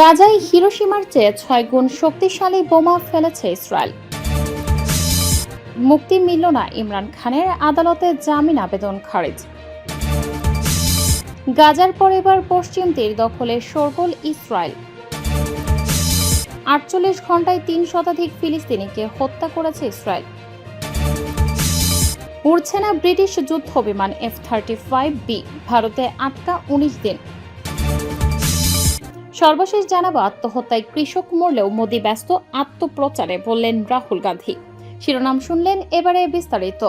গাজায় হিরোসীমার চেয়ে ছয় গুণ শক্তিশালী বোমা ফেলেছে ইসরায়েল। মুক্তি মিলল না ইমরান খানের আদালতে জামিন আবেদন খারিজ। গাজার পর এবার পশ্চিম তীর দখলে শোরগোল ইসরায়েল। আটচল্লিশ ঘন্টায় তিন শতাধিক ফিলিস্তিনিকে হত্যা করেছে ইসরায়েল। উড়ছে না ব্রিটিশ যুদ্ধ বিমান এফ থার্টি ফাইভ বি, ভারতে আটকা উনিশ দিন। সর্বশেষ জানাব আত্মহত্যায় কৃষক মরলেও মোদি ব্যস্ত, আত্মপ্রচারে বললেন রাহুল গান্ধী। শিরোনাম শুনলেন এবারে বিস্তারিত।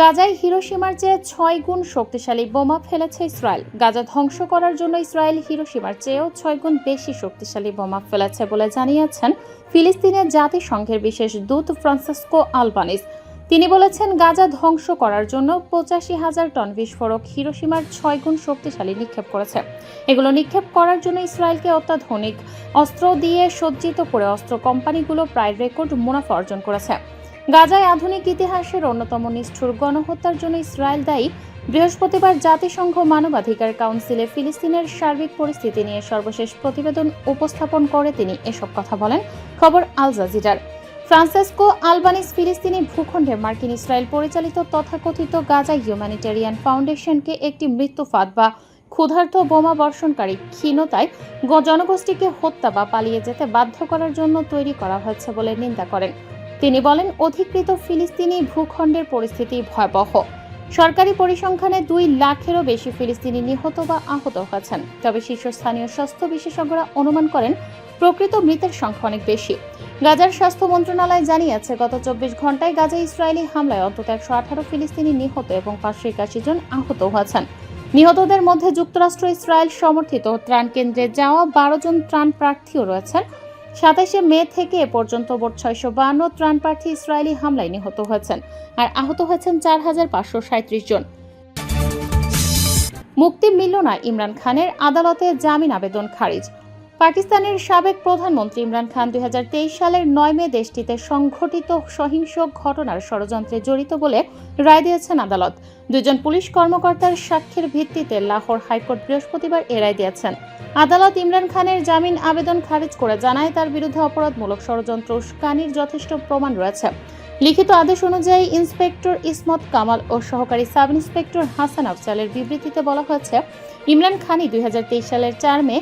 গাজায় হিরোসীমার চেয়ে ছয় গুণ শক্তিশালী বোমা ফেলেছে ইসরায়েল। গাজা ধ্বংস করার জন্য ইসরায়েল হিরোসীমার চেয়েও ছয় গুণ বেশি শক্তিশালী বোমা ফেলেছে বলে জানিয়েছেন ফিলিস্তিনের জাতিসংঘের বিশেষ দূত ফ্রান্সিসকো আলবানিস। তিনি বলেছেন, গাজা ধ্বংস করার জন্য পঁচাশি হাজার টন বিস্ফোরক হিরোসীমার ছয় গুণ শক্তিশালী নিক্ষেপ করেছে। এগুলো নিক্ষেপ করার জন্য ইসরায়েলকে অত্যাধুনিক অস্ত্র দিয়ে সজ্জিত করে অস্ত্র কোম্পানিগুলো প্রায় রেকর্ড মুনাফা অর্জন করেছে। গাজায় আধুনিক ইতিহাসের অন্যতম নিষ্ঠুর গণহত্যার জন্য ইসরায়েল দায়ী বৃহস্পতিবার জাতিসংঘ মানবাধিকার কাউন্সিলে ফিলিস্তিনের সার্বিক পরিস্থিতি নিয়ে সর্বশেষ প্রতিবেদন উপস্থাপন করে তিনি এসব কথা বলেন। খবর আল জাজিরার। ফ্রান্সেসকো, আলবানিস, ফিলিস্তিনি ভূখণ্ডে মার্কিন ইসরায়েল পরিচালিত তথাকথিত গাজা হিউম্যানিটেরিয়ান ফাউন্ডেশনকে একটি মৃত্যুফাঁদ বা ক্ষুধার্ত বোমা বর্ষণকারী ক্ষীণতায় জনগোষ্ঠীকে হত্যা বা পালিয়ে যেতে বাধ্য করার জন্য তৈরি করা হয়েছে বলে নিন্দা করেন। তিনি বলেন, অধিকৃত ফিলিস্তিনি ভূখণ্ডের পরিস্থিতি ভয়াবহ। সরকারি পরিসংখ্যানে দুই লাখেরও বেশি ফিলিস্তিনি নিহত বা আহত হয়েছেন। তবে শীর্ষস্থানীয় স্বাস্থ্য বিশেষজ্ঞরা অনুমান করেন প্রকৃত মৃতের সংখ্যা অনেক বেশি। গাজার স্বাস্থ্য মন্ত্রণালয় জানিয়েছে, গত চব্বিশ ঘন্টায় গাজা ইসরায়েলি হামলায় অন্তত একশো আঠারো ফিলিস্তিনি নিহত এবং পাঁচশো একাশি জন আহত হয়েছেন। নিহতদের মধ্যে যুক্তরাষ্ট্র ইসরায়েল সমর্থিত ত্রাণ কেন্দ্রে যাওয়া বারো জন ত্রাণ প্রার্থীও রয়েছেন। সাতাশে মে থেকে এ পর্যন্ত মোট ছয়শো বান্ন ত্রাণ প্রার্থী ইসরায়েলি হামলায় নিহত হয়েছেন আর আহত হয়েছেন চার হাজার পাঁচশো সাঁত্রিশ জন। মুক্তি মিলল না ইমরান খানের আদালতে জামিন আবেদন খারিজ। পাকিস্তানের সাবেক প্রধানমন্ত্রী ইমরান খান দু হাজার তেইশ সালের নয় মে দেশটিতে সংঘটিত সহিংস ঘটনার ষড়যন্ত্রে জড়িত বলে রায় দিয়েছেন আদালত। দুজন পুলিশ কর্মকর্তার সাক্ষ্যের ভিত্তিতে লাহোর হাইকোর্ট বৃহস্পতিবার এ রায় দিয়েছেন। আদালত ইমরান খানের জামিন আবেদন খারিজ করে জানায়, তার বিরুদ্ধে অপরাধমূলক ষড়যন্ত্র উস্কানির যথেষ্ট প্রমাণ রয়েছে। লিখিত আদেশ অনুযায়ী ইন্সপেক্টর ইসমত কামাল ও সহকারী সাব ইন্সপেক্টর হাসান আফজালের বিবৃতিতে বলা হয়েছে, ইমরান খানই দুই সালের চার মে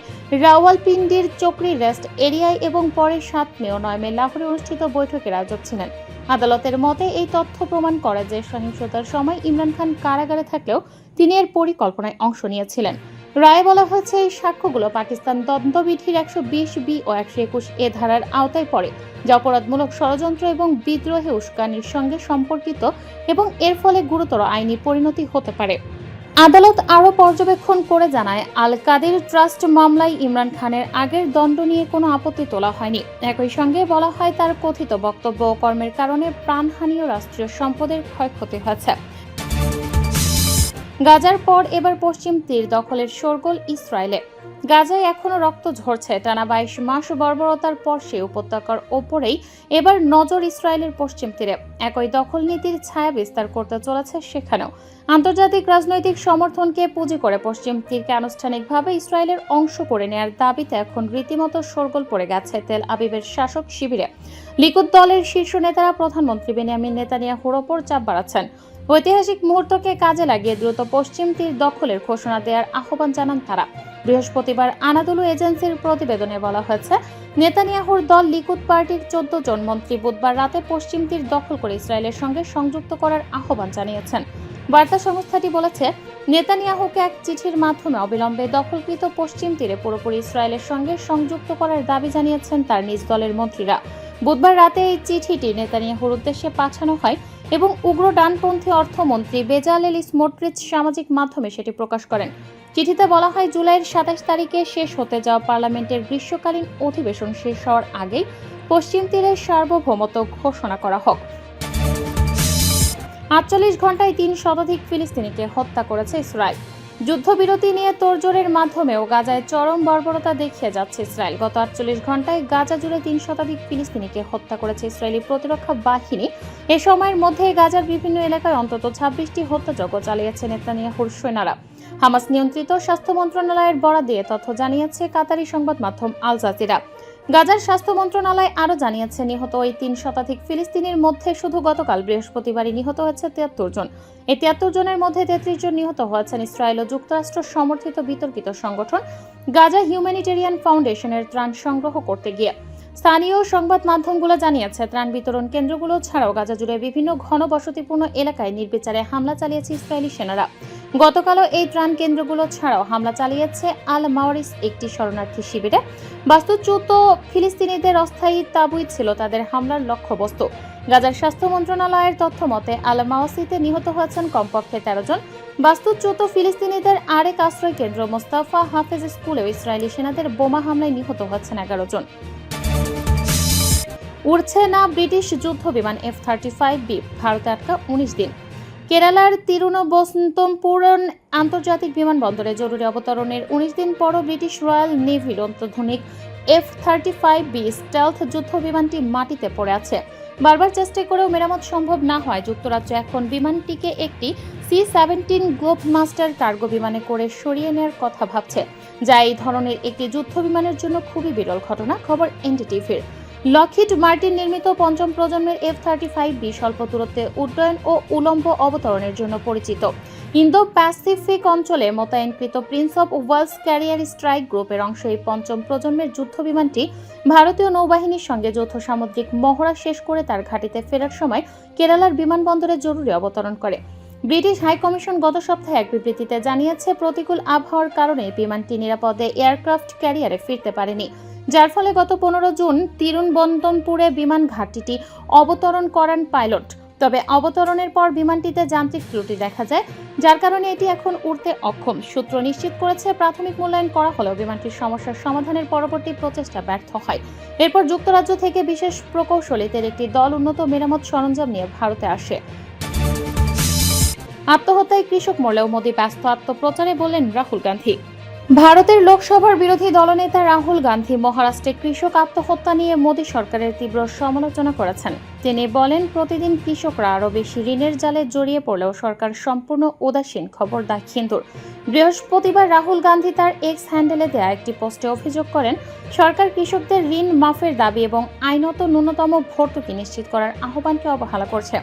রাওয়ালপিন্ডির চকরি রেস্ট এরিয়ায় এবং পরে সাত মে ও নয় মে লাহোরে অনুষ্ঠিত বৈঠকে রাজক ছিলেন। আদালতের মতে এই তথ্য প্রমাণ করে যে সহিংসতার সময় ইমরান খান কারাগারে থাকলেও তিনি এর পরিকল্পনায় অংশ নিয়েছিলেন। রায়ে বলা হয়েছে, এই সাক্ষ্যগুলো পাকিস্তান দণ্ডবিধির একশো বিশ বি ও একশো একুশ এ ধারার আওতায় পড়ে, যা অপরাধমূলক ষড়যন্ত্র এবং বিদ্রোহে উস্কানির সঙ্গে সম্পর্কিত এবং এর ফলে গুরুতর আইনি পরিণতি হতে পারে। আদালত আরও পর্যবেক্ষণ করে জানায় আল কাদের ট্রাস্ট মামলায় ইমরান খানের আগের দণ্ড নিয়ে কোনো আপত্তি তোলা হয়নি। একই সঙ্গে বলা হয়, তার কথিত বক্তব্য ও কর্মের কারণে প্রাণহানি ও রাষ্ট্রীয় সম্পদের ক্ষয়ক্ষতি হয়েছে। গাজার পর এবার পশ্চিম তীর দখলের শোরগোল ইসরায়েলে গাজায় এখনও রক্ত ঝরছে। টানা বাইশ মাস বর্বরতার পর সে উপত্যকার ওপরেই এবার নজর ইসরায়েলের পশ্চিম তীরে। একই দখল নীতির ছায়া বিস্তার করতে চলেছে সেখানেও। আন্তর্জাতিক রাজনৈতিক সমর্থনকে পুঁজি করে পশ্চিম তীরকে আনুষ্ঠানিকভাবে ইসরায়েলের অংশ করে নেয়ার দাবিতে এখন রীতিমতো শোরগোল পড়ে গেছে তেল আবিবের শাসক শিবিরে। লিকুদ দলের শীর্ষ নেতারা প্রধানমন্ত্রী বেনিয়ামিন নেতানিয়াহুর ওপর চাপ বাড়াচ্ছেন। ঐতিহাসিক মুহূর্তকে কাজে লাগিয়ে দ্রুত পশ্চিম তীর দখলের ঘোষণা দেওয়ার আহ্বান জানান তারা। বৃহস্পতিবার আনাদুলু এজেন্সির প্রতিবেদনে বলা হয়েছে, নেতানিয়াহুর দল লিকুদ পার্টির চোদ্দ জন মন্ত্রী বুধবার রাতে পশ্চিম তীর দখল করে ইসরায়েলের সঙ্গে সংযুক্ত করার আহ্বান জানিয়েছেন। বার্তা সংস্থাটি বলেছে, নেতানিয়াহুকে এক চিঠির মাধ্যমে অবিলম্বে দখলকৃত পশ্চিম তীরে পুরোপুরি ইসরায়েলের সঙ্গে সংযুক্ত করার দাবি জানিয়েছেন তার নিজ দলের মন্ত্রীরা। বুধবার রাতে এই চিঠিটি নেতানিয়াহুর উদ্দেশ্যে পাঠানো হয়। এবং উগ্র ডানপন্থী অর্থমন্ত্রী বেজালেল স্মোট্রিচ সামাজিক মাধ্যমে সেটি প্রকাশ করেন। চিঠিতে বলা হয়, জুলাইয়ের সাতাশ তারিখে শেষ হতে যাওয়া পার্লামেন্টের গ্রীষ্মকালীন অধিবেশন শেষ হওয়ার আগেই পশ্চিম তীরের সার্বভৌমত্ব ঘোষণা করা হোক। আটচল্লিশ ঘন্টায় তিন শতাধিক ফিলিস্তিনিকে হত্যা করেছে ইসরায়েল। যুদ্ধবিরতি নিয়ে তোড়জোড়ের মাধ্যমেও গাজায় চরম বর্বরতা দেখিয়ে যাচ্ছে ইসরায়েল। গত আটচল্লিশ ঘন্টায় গাজা জুড়ে তিন শতাধিক ফিলিস্তিনিকে হত্যা করেছে ইসরায়েলি প্রতিরক্ষা বাহিনী। এ সময়ের মধ্যে গাজার বিভিন্ন এলাকায় অন্তত ছাব্বিশটি হত্যাযজ্ঞ চালিয়েছে নেতানিয়াহুর সৈন্যরা হামাস নিয়ন্ত্রিত স্বাস্থ্য মন্ত্রণালয়ের বরাদ দিয়ে তথ্য জানিয়েছে কাতারি সংবাদ মাধ্যম আল জাজিরা। গাজার স্বাস্থ্য মন্ত্রণালয় আরও জানিয়েছে, নিহত ওই তিন শতাধিক ফিলিস্তিনির মধ্যে শুধু গতকাল বৃহস্পতিবারই নিহত হয়েছে তিয়াত্তর জন। এই তিয়াত্তর জনের মধ্যে তেত্রিশ জন নিহত হয়েছেন ইসরায়েল ও যুক্তরাষ্ট্র সমর্থিত বিতর্কিত সংগঠন গাজা হিউম্যানিটেরিয়ান ফাউন্ডেশনের ত্রাণ সংগ্রহ করতে গিয়ে। স্থানীয় সংবাদ মাধ্যমগুলো জানিয়েছে, ত্রাণ বিতরণ কেন্দ্রগুলো ছাড়াও গাজা জুড়ে বিভিন্ন ঘনবসতিপূর্ণ এলাকায় নির্বিচারে হামলা চালিয়েছে ইসরায়েলি সেনারা। গতকালও এই ত্রাণ কেন্দ্রগুলো ছাড়াও হামলা চালিয়েছে আল মাওয়ারিস একটি শরণার্থী শিবিরে। বাস্তুচ্যুত ফিলিস্তিনিদের অস্থায়ী তাবুই ছিল তাদের হামলার লক্ষ্যবস্তু। গাজার স্বাস্থ্য মন্ত্রণালয়ের তথ্য মতে, আল মাওয়াসিতে নিহত হয়েছেন কমপক্ষে তেরো জন। বাস্তুচ্যুত ফিলিস্তিনিদের আরেক আশ্রয় কেন্দ্র মোস্তাফা হাফেজ স্কুলেও ইসরায়েলি সেনাদের বোমা হামলায় নিহত হয়েছেন এগারো জন। উড়ছে না ব্রিটিশ যুদ্ধ বিমান এফ থার্টি ফাইভ বি ভারতে আটকা উনিশ দিন। কেরালার তিরুনবন্তপুরম আন্তর্জাতিক বিমানবন্দরে জরুরি অবতরণের উনিশ দিন পরও ব্রিটিশ রয়্যাল নেভির অত্যাধুনিক F thirty five B stealth যুদ্ধ বিমানটি মাটিতে পড়ে আছে। বারবার চেষ্টা করেও মেরামত সম্ভব না হয়। যুক্তরাজ্য এখন বিমানটিকে একটি C seventeen globemaster cargo বিমানে করে সরিয়ে নেওয়ার কথা ভাবছে, যা এই ধরনের একটি যুদ্ধ বিমানের জন্য খুবই বিরল ঘটনা, খবর এনডিটিভির। লকহিড মার্টিন নির্মিত পঞ্চম প্রজন্মের এফ থার্টি ফাইভ বি স্বল্প দূরত্বে উড্ডয়ন ও উলম্ব অবতরণের জন্য পরিচিত। ইন্দো প্যাসিফিক অঞ্চলে মোতায়েনকৃত Prince of Wales carrier strike গ্রুপের অংশ এই পঞ্চম প্রজন্মের যুদ্ধ বিমানটি ভারতীয় নৌবাহিনীর সঙ্গে যৌথ সামুদ্রিক মহড়া শেষ করে তার ঘাঁটিতে ফেরার সময় কেরালার বিমানবন্দরে জরুরি অবতরণ করে। ব্রিটিশ হাই কমিশন গত সপ্তাহে এক বিবৃতিতে জানিয়েছে, প্রতিকূল আবহাওয়ার কারণে বিমানটি নিরাপদে এয়ারক্রাফট ক্যারিয়ারে ফিরতে পারেনি। যার ফলে গত পনেরো জুন তিরুনবন্তপুরে বিমান ঘাটটিটি অবতরণ করান পাইলট। তবে অবতরণের পর বিমানটিতে যান্ত্রিক ত্রুটি দেখা যায়, যার কারণে এটি এখন উড়তে অক্ষম। সূত্র নিশ্চিত করেছে, প্রাথমিক মূল্যায়ন করা হলেও বিমানটির সমস্যার সমাধানের পরবর্তী প্রচেষ্টা ব্যর্থ হয়। এরপর যুক্তরাজ্য থেকে বিশেষ প্রকৌশলীদের একটি দল উন্নত মেরামত সরঞ্জাম নিয়ে ভারতে আসে। আত্মহত্যায় কৃষক মরলেও মোদী ব্যস্ত আত্মপ্রচারে বললেন রাহুল গান্ধী। ভারতের লোকসভার বিরোধী দলনেতা রাহুল গান্ধী মহারাষ্ট্রে কৃষক আত্মহত্যা নিয়ে মোদী সরকারের তীব্র সমালোচনা করেছেন। তিনি বলেন, প্রতিদিন কৃষকরা আরও বেশি ঋণের জালে জড়িয়ে পড়লেও সরকার সম্পূর্ণ উদাসীন। খবর দা হিন্দুর বৃহস্পতিবার রাহুল গান্ধী তার এক্স হ্যান্ডেলে দেয়া একটি পোস্টে অভিযোগ করেন, সরকার কৃষকদের ঋণ মাফের দাবি এবং আইনত ন্যূনতম ভর্তুকি নিশ্চিত করার আহ্বানকে অবহেলা করছে।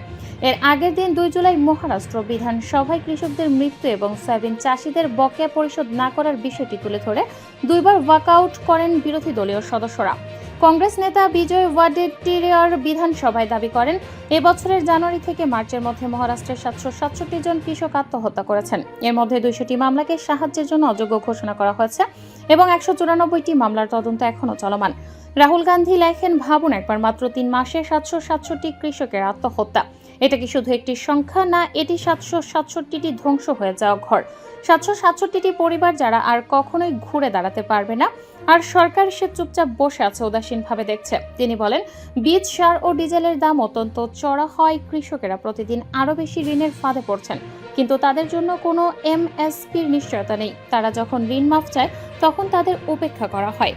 এর আগের দিন দুই জুলাই মহারাষ্ট্র বিধানসভায় কৃষকদের মৃত্যু এবং সয়াবিন চাষিদের বকেয়া পরিশোধ না করার বিষয়টি তুলে ধরে দুইবার ওয়াকআউট করেন বিরোধী দলীয় সদস্যরা। কংগ্রেস নেতা বিজয় ওয়াডেটিরিয়র বিধানসভায় দাবি করেন, এবছরের জানুয়ারি থেকে মার্চের মধ্যে মহারাষ্ট্রের সাতশো সাতষট্টি জন কৃষক আত্মহত্যা করেছেন। এর মধ্যে দুইশোটি মামলাকে সাহায্যের জন্য অযোগ্য ঘোষণা করা হয়েছে এবং একশো চুরানব্বইটি মামলার তদন্ত এখনও চলমান। রাহুল গান্ধী লেখেন, ভাবুন একবার মাত্র তিন মাসে সাতশো সাতষট্টি কৃষকের আত্মহত্যা। এটা কি শুধু একটি সংখ্যা, না এটি সাতশো সাতষট্টিটি ধ্বংস হয়ে যাওয়া ঘর? সাতশো সাতষট্টিটি পরিবার যারা আর কখনোই ঘুরে দাঁড়াতে পারবে না। আর সরকার সে চুপচাপ বসে আছে, উদাসীনভাবে দেখছে। তিনি বলেন, বীজ, সার ও ডিজেলের দাম অত্যন্ত চড়া হয়, কৃষকেরা প্রতিদিন আরও বেশি ঋণের ফাঁদে পড়ছেন। কিন্তু তাদের জন্য কোনো এমএসপির নিশ্চয়তা নেই। তারা যখন ঋণ মাফ চায়, তখন তাদের উপেক্ষা করা হয়।